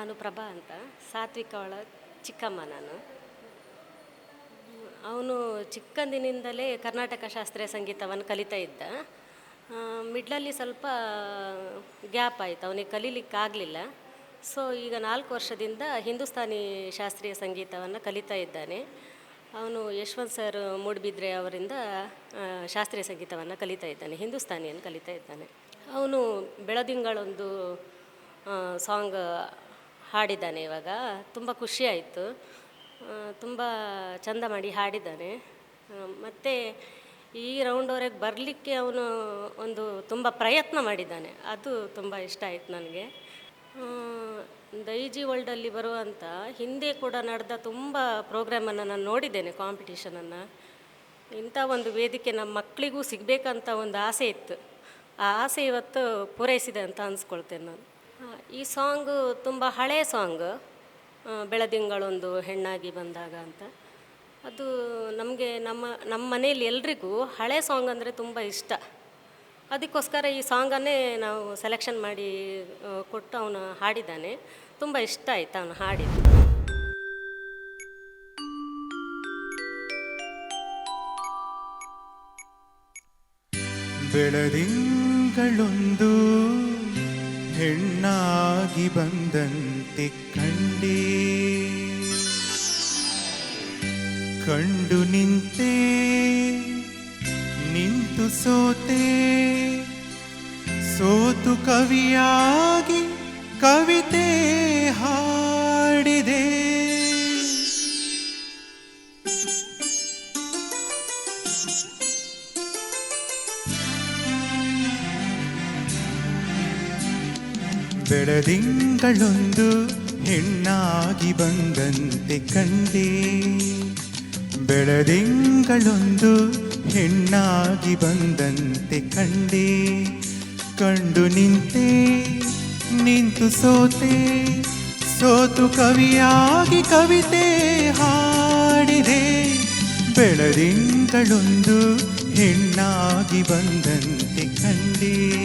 ನಾನು ಪ್ರಭಾ ಅಂತ. ಸಾತ್ವಿಕ ಅವಳ ಚಿಕ್ಕಮ್ಮ ನಾನು. ಅವನು ಚಿಕ್ಕಂದಿನಿಂದಲೇ ಕರ್ನಾಟಕ ಶಾಸ್ತ್ರೀಯ ಸಂಗೀತವನ್ನು ಕಲಿತಾ ಇದ್ದ. ಮಿಡ್ಲಲ್ಲಿ ಸ್ವಲ್ಪ ಗ್ಯಾಪ್ ಆಯಿತು. ಅವನಿಗೆ ಕಲೀಲಿಕ್ಕಾಗಲಿಲ್ಲ. ಸೊ, ಈಗ ನಾಲ್ಕು ವರ್ಷದಿಂದ ಹಿಂದೂಸ್ತಾನಿ ಶಾಸ್ತ್ರೀಯ ಸಂಗೀತವನ್ನು ಕಲಿತಾ ಇದ್ದಾನೆ. ಅವನು ಯಶವಂತ್ ಸರ್ ಮೂಡುಬಿದ್ರೆ ಅವರಿಂದ ಶಾಸ್ತ್ರೀಯ ಸಂಗೀತವನ್ನು ಕಲಿತಾ ಇದ್ದಾನೆ. ಹಿಂದೂಸ್ತಾನಿಯನ್ನು ಕಲಿತಾ ಇದ್ದಾನೆ. ಅವನು ಬೆಳದಿಂಗಳೊಂದು ಸಾಂಗ್ ಹಾಡಿದ್ದಾನೆ ಇವಾಗ. ತುಂಬ ಖುಷಿ ಆಯಿತು. ತುಂಬ ಚಂದ ಮಾಡಿ ಹಾಡಿದ್ದಾನೆ. ಮತ್ತು ಈ ರೌಂಡ್ವರೆಗೆ ಬರಲಿಕ್ಕೆ ಅವನು ಒಂದು ತುಂಬ ಪ್ರಯತ್ನ ಮಾಡಿದ್ದಾನೆ. ಅದು ತುಂಬ ಇಷ್ಟ ಆಯಿತು ನನಗೆ. ದೈಜಿ ವರ್ಲ್ಡಲ್ಲಿ ಬರುವಂಥ ಹಿಂದೆ ಕೂಡ ನಡೆದ ತುಂಬ ಪ್ರೋಗ್ರಾಮನ್ನು ನಾನು ನೋಡಿದ್ದೇನೆ ಕಾಂಪಿಟೇಷನನ್ನು ಇಂಥ ಒಂದು ವೇದಿಕೆ ನಮ್ಮ ಮಕ್ಕಳಿಗೂ ಸಿಗಬೇಕಂತ ಒಂದು ಆಸೆ ಇತ್ತು. ಆ ಆಸೆ ಇವತ್ತು ಪೂರೈಸಿದೆ ಅಂತ ಅನ್ಸ್ಕೊಳ್ತೇನೆ ನಾನು. ಈ ಸಾಂಗು ತುಂಬ ಹಳೆಯ ಸಾಂಗ್ ಬೆಳದಿಂಗಳೊಂದು ಹೆಣ್ಣಾಗಿ ಬಂದಾಗ ಅಂತ. ಅದು ನಮಗೆ ನಮ್ಮ ನಮ್ಮ ಮನೆಯಲ್ಲಿ ಎಲ್ರಿಗೂ ಹಳೆ ಸಾಂಗ್ ಅಂದರೆ ತುಂಬ ಇಷ್ಟ. ಅದಕ್ಕೋಸ್ಕರ ಈ ಸಾಂಗನ್ನೇ ನಾವು ಸೆಲೆಕ್ಷನ್ ಮಾಡಿ ಕೊಟ್ಟು ಅವನು ಹಾಡಿದ್ದಾನೆ. ತುಂಬ ಇಷ್ಟ ಆಯ್ತು ಅವನು ಹಾಡಿದ್ದು. ಬೆಳದಿಂಗಳೊಂದು ಹೆಣ್ಣಾಗಿ ಬಂದಂತೆ ಕಂಡೇ. ಕಂಡು ನಿಂತೆ ನಿಂತು ಸೋತೆ. ಸೋತು ಕವಿಯಾಗಿ ಕವಿತೆ ಹಾಡಿದೆ. ಬೆಳದಿಂಗಳೊಂದು ಹೆಣ್ಣಾಗಿ ಬಂದಂತೆ ಕಂಡೆ. ಬೆಳದಿಂಗಳೊಂದು ಹೆಣ್ಣಾಗಿ ಬಂದಂತೆ ಕಂಡೆ. ಕಂಡು ನಿಂತೆ, ನಿಂತು ಸೋತೆ. ಸೋತು ಕವಿಯಾಗಿ ಕವಿತೆ ಹಾಡಿದೆ. ಬೆಳದಿಂಗಳೊಂದು ಹೆಣ್ಣಾಗಿ ಬಂದಂತೆ ಕಂಡೇ.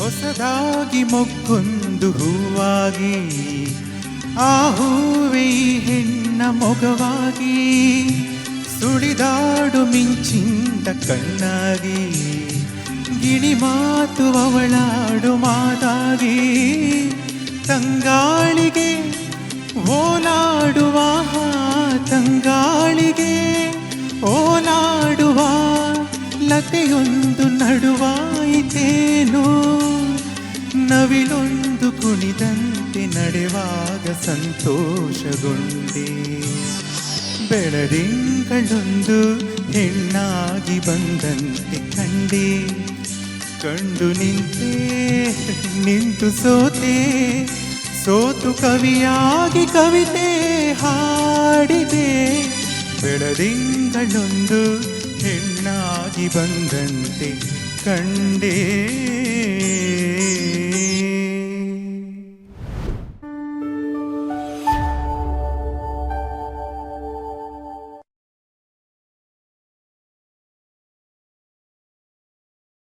ಹೊಸದಾಗಿ ಮೊಗ್ಗೊಂದು ಹೂವಾಗಿ, ಆ ಹೂವೇ ಹೆಣ್ಣ ಮೊಗವಾಗಿ, ಸುಳಿದಾಡು ಮಿಂಚಿಂದ ಕಣ್ಣಾಗಿ, ಗಿಣಿ ಮಾತು ಅವಳಾಡು ಮಾತಾಗಿ, ತಂಗಾಳಿಗೆ ಓಲಾಡುವ ತಂಗಾಳಿಗೆ ಓಲಾಡುವ ಲತೆಯೊಂದು ನಡುವಾಯಿತೇನೋ ನವಿಲೊಂದು ಕುಣಿದಂತೆ ನಡೆವಾಗ ಸಂತೋಷಗೊಂಡೆ. ಬೆಳದಿಂಗಳೊಂದು ಹೆಣ್ಣಾಗಿ ಬಂದಂತೆ ಕಂಡೆ. ಕಂಡು ನಿಂತೆ, ನಿಂತು ಸೋತೆ. ಸೋತು ಕವಿಯಾಗಿ ಕವಿತೆ ಹಾಡಿದೆ. ಬೆಳದಿಂಗಳೊಂದು ಹೆಣ್ಣಾಗಿ ಬಂದಂತೆ ಕಂಡೇ.